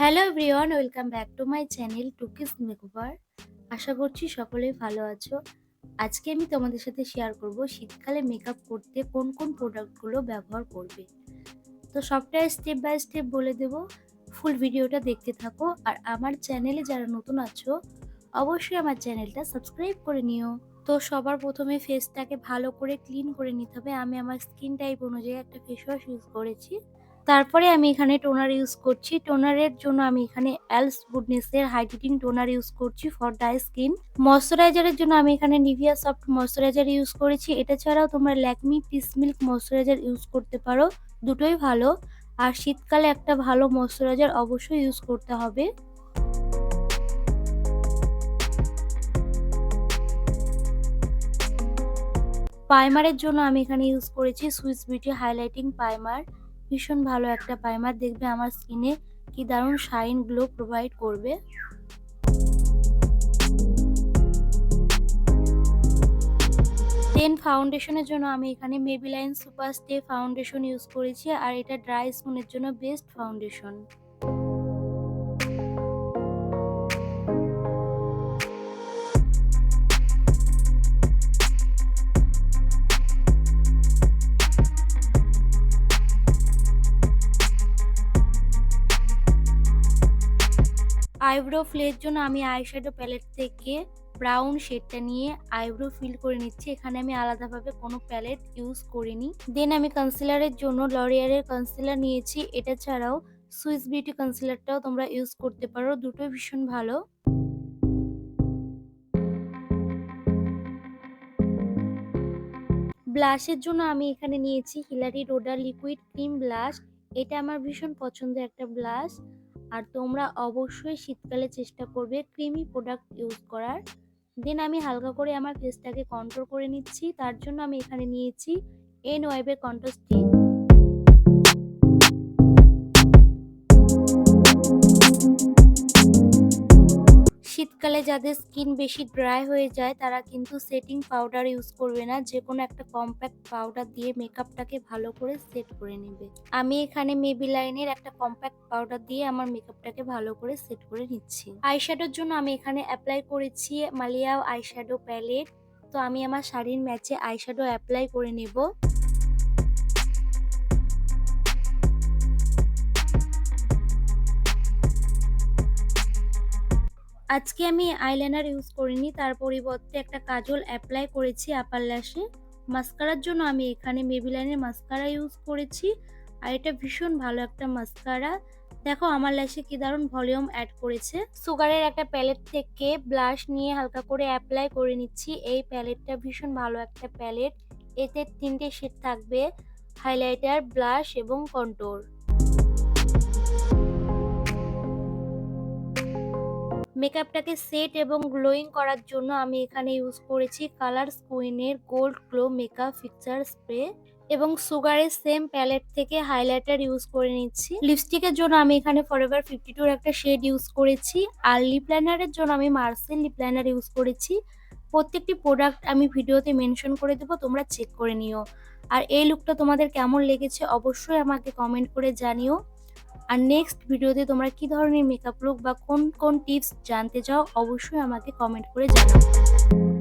Hello everyone welcome back to my channel Tuki's makeover আশা করছি সকলেই ভালো আছো। আজকে আমি তোমাদের সাথে শেয়ার করব শীতকালে মেকআপ করতে কোন কোন প্রোডাক্টগুলো ব্যবহার করবে। তো সবটাই স্টেপ বাই স্টেপ বলে দেব। ফুল ভিডিওটা দেখতে থাকো। আর আমার চ্যানেলে যারা নতুন আছো, অবশ্যই আমার চ্যানেলটা সাবস্ক্রাইব করে নিও। তো সবার প্রথমে ফেসটাকে ভালো করে ক্লিন করে নিতে হবে। আমি আমার স্কিন টাইপ অনুযায়ী একটা ফেস ওয়াশ ইউজ করেছি। তারপরে আমি এখানে টোনার ইউজ করছি। টোনারের জন্য আমি এখানে অ্যালস গুডনেসের হাইড্রেটিং টোনার ইউজ করছি ফর ড্রাই স্কিন। ময়শ্চারাইজারের জন্য আমি এখানে নিভিয়া সফট ময়শ্চারাইজার ইউজ করেছি। এটা ছাড়াও তোমরা Lakme peach milk moisturiser use করতে পারো। দুটোই ভালো। আর শীতকালে একটা ভালো ময়শ্চারাইজার অবশ্যই ইউজ করতে হবে। প্রাইমারের জন্য আমি এখানে ইউজ করেছি সুইস বিউটি হাইলাইটিং প্রাইমার। ভীষণ ভালো একটা প্রাইমার দেখবে আমার স্কিনে কি দারুণ শাইন গ্লো প্রোভাইড করবে। টেন ফাউন্ডেশনের জন্য আমি এখানে Maybelline super stay foundation use করেছি, আর এটা ড্রাই স্কিনের জন্য বেস্ট ফাউন্ডেশন আইব্রো ফ্লের জন্য আমি আইশ্যাডো প্যালেট থেকে ব্রাউন শেডটা নিয়ে আইব্রো ফিল করে নিচ্ছি। এখানে আমি আলাদাভাবে কোনো প্যালেট ইউজ করিনি। দেন আমি কনসিলারের জন্য লরিয়ারের কনসিলার নিয়েছি। এটা ছাড়াও সুইস বিউটি কনসিলারটাও তোমরা ইউজ করতে পারো। দুটোই ভীষণ ভালো। ব্লাশের জন্য আমি এখানে নিয়েছি Hilary Rhoda liquid cream blush. এটা আমার ভীষণ পছন্দের একটা ব্লাশ। আর তোমরা অবশ্যই শীতকালে চেষ্টা করবে ক্রিমি প্রোডাক্ট ইউজ করার। দেন আমি হালকা করে আমার ফেসটাকে কন্ট্রোল করে নিচ্ছি। তার জন্য আমি এখানে নিয়েছি এন ওয়েবের কন্ট্রোল স্টিক শীতকালে যাদের স্কিন বেশি ড্রাই হয়ে যায়, তারা কিন্তু সেটিং পাউডার ইউজ করবে না। যে কোনো একটা কম্প্যাক্ট পাউডার দিয়ে মেকআপটাকে ভালো করে সেট করে নেবে। আমি এখানে মেবি লাইনের একটা কম্প্যাক্ট পাউডার দিয়ে আমার মেকআপটাকে ভালো করে সেট করে নিচ্ছি। আইশ্যাডোর জন্য আমি এখানে অ্যাপ্লাই করেছি মালিয়া আইশ্যাডো প্যালেট তো আমি আমার শাড়ির ম্যাচে আইশ্যাডো অ্যাপ্লাই করে নেব। আজকে আমি আইলাইনার ইউজ করিনি, তার পরিবর্তে একটা কাজল অ্যাপ্লাই করেছি আপার ল্যাশে মাস্কারার জন্য আমি এখানে মেবিলাইনের মাস্কারা ইউজ করেছি, আর এটা ভীষণ ভালো একটা মাস্কারা দেখো আমার ল্যাশে কি দারুণ ভলিউম অ্যাড করেছে। সুগারের একটা প্যালেট থেকে ব্লাশ নিয়ে হালকা করে অ্যাপ্লাই করে নিচ্ছি। এই প্যালেটটা ভীষণ ভালো একটা প্যালেট এতে তিনটে শেড থাকবে হাইলাইটার ব্লাশ এবং কন্টোর মেকআপটাকে সেট এবং গ্লোয়িং করার জন্য আমি এখানে ইউজ করেছি colour স্কুইনের gold glow makeup fixer spray এবং সুগারের সেম প্যালেট থেকে হাইলাইটার ইউজ করে নিচ্ছি। লিপস্টিকের জন্য আমি এখানে ফরএভার ফিফটি টুর একটা শেড ইউজ করেছি আর লিপ লাইনারের জন্য আমি মার্সেল লিপ লাইনার ইউজ করেছি। প্রত্যেকটি প্রোডাক্ট আমি ভিডিওতে মেনশন করে দেবো, তোমরা চেক করে নিও। আর এই লুকটা তোমাদের কেমন লেগেছে অবশ্যই আমাকে কমেন্ট করে জানিও। আর নেক্সট ভিডিওতে তোমরা কি ধরনের মেকআপ লুক বা কোন কোন টিপস জানতে চাও, অবশ্যই আমাকে কমেন্ট করে জানাও।